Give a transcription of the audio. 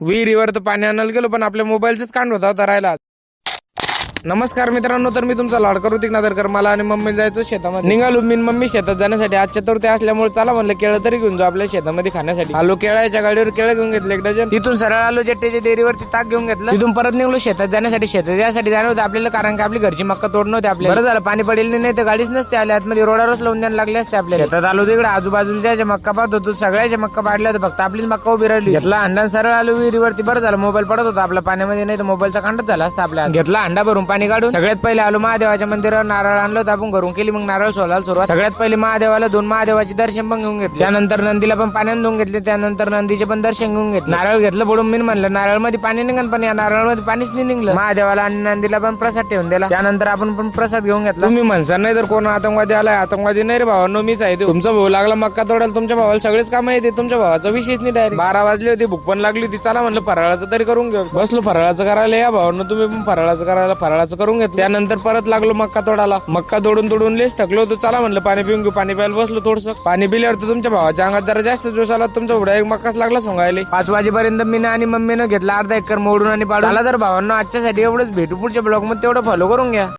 विहिरीवर तर पाणी आणायला गेलो पण आपल्या मोबाईलचाच कांड होता होता राहिला. नमस्कार मित्रांनो तर मी तुमचा लाडकर ऋतिक नादरकर. मला आणि मम्मी जायचं शेतामध्ये. निघालो मी मम्मी शेतात जाण्यासाठी. आज चतुर्थी असल्यामुळे चला म्हणलं केळं तरी घेऊन जाऊ आपल्या शेतामध्ये खाण्यासाठी. आलो केळाच्या गाडीवर केळं घेऊन घेतले एक डझन. तिथून सरळ आलो जट्टेच्या डेअरीवरती ताक घेऊन घेतलं. तिथून परत निघलो शेतात जाण्यासाठी. शेतात यासाठी जाणं होतं आपल्याला कारण की आपली घरची मक्का तोड नव्हती आपल्याला. बरं झालं पाणी पडेल नाही तर गाडीच नसते. आल्या आतमध्ये रोडावरच लावून द्यायला लागले असते आपल्या शेतात आलो तिकडे आजूबाजूला ज्या मक्का पाहत होतो सगळ्याच्या मक्का पाडल्या होत्या. फक्त आपलीच मक्का उभी राहिली. घेतला अंडा सरळ आलो विहिरीवरती. बरं झालं मोबाईल पडत होता आपल्या पाण्यामध्ये नाही तर मोबाईलचा कांडच झाला असता आपल्या घेतला अंडा भरून पाणी काढून सगळ्यात पहिले आलो महादेवाच्या मंदिरावर नारळ आणलं आपण घरून केली मग नारळ सोलायला सुरुवात. सगळ्यात पहिले महादेवाला दोन महादेवाचे दर्शन पण घेऊन घेतले. त्यानंतर नंदीला पण पाण्यात धुवून घेतले त्यानंतर नंदीचे पण दर्शन घेऊन घेतले. नारळ घेतलं बुडून मी म्हणलं नारळमध्ये पाणी निघन पण या नारळमध्ये पाणीच नाही निघलं. महादेवाला आणि नंदीला पण प्रसाद ठेवून दिला. त्यानंतर आपण पण प्रसाद घेऊन घेतला. तुम्ही म्हणसाल नाही तर कोण आतंकवादी आलाय? आतंकवादी नाही रे भावांनो मीच आहे. तुमचा भाऊ लागला मक्का तोडायला तुमच्या भावाला सगळेच काम येते. तुमच्या भावाचा विशेष नाही डायरेक्ट बारा वाजले होते भूक पण लागली होती. चला म्हणलं फराळाचं तरी करून घेऊ. बसलो फराळाचं करायला या भावांनो तुम्ही पण फराळाचं करायला फळाचं करून घेतलं. त्यानंतर परत लागलो मक्का तोडाला मक्का तोडून तोडून लेस थकलो होतो. चला म्हणलं पाणी पिऊन घेऊ. पाणी प्यायला बसलो थोडस. पाणी पिल्यावर तर तुमच्या भावाच्या अंगात जरा जास्त जोश आला तुमचा उडा एक मक्काच लागला सोंगायला. पाच वाजेपर्यंत मी आणि मम्मीनं घेतला अर्धा एकर मोडून आणि पाडला तर भावांना आजच्यासाठी एवढंच. भेटू पुढच्या ब्लॉगमध्ये तेवढं फॉलो करून घ्या.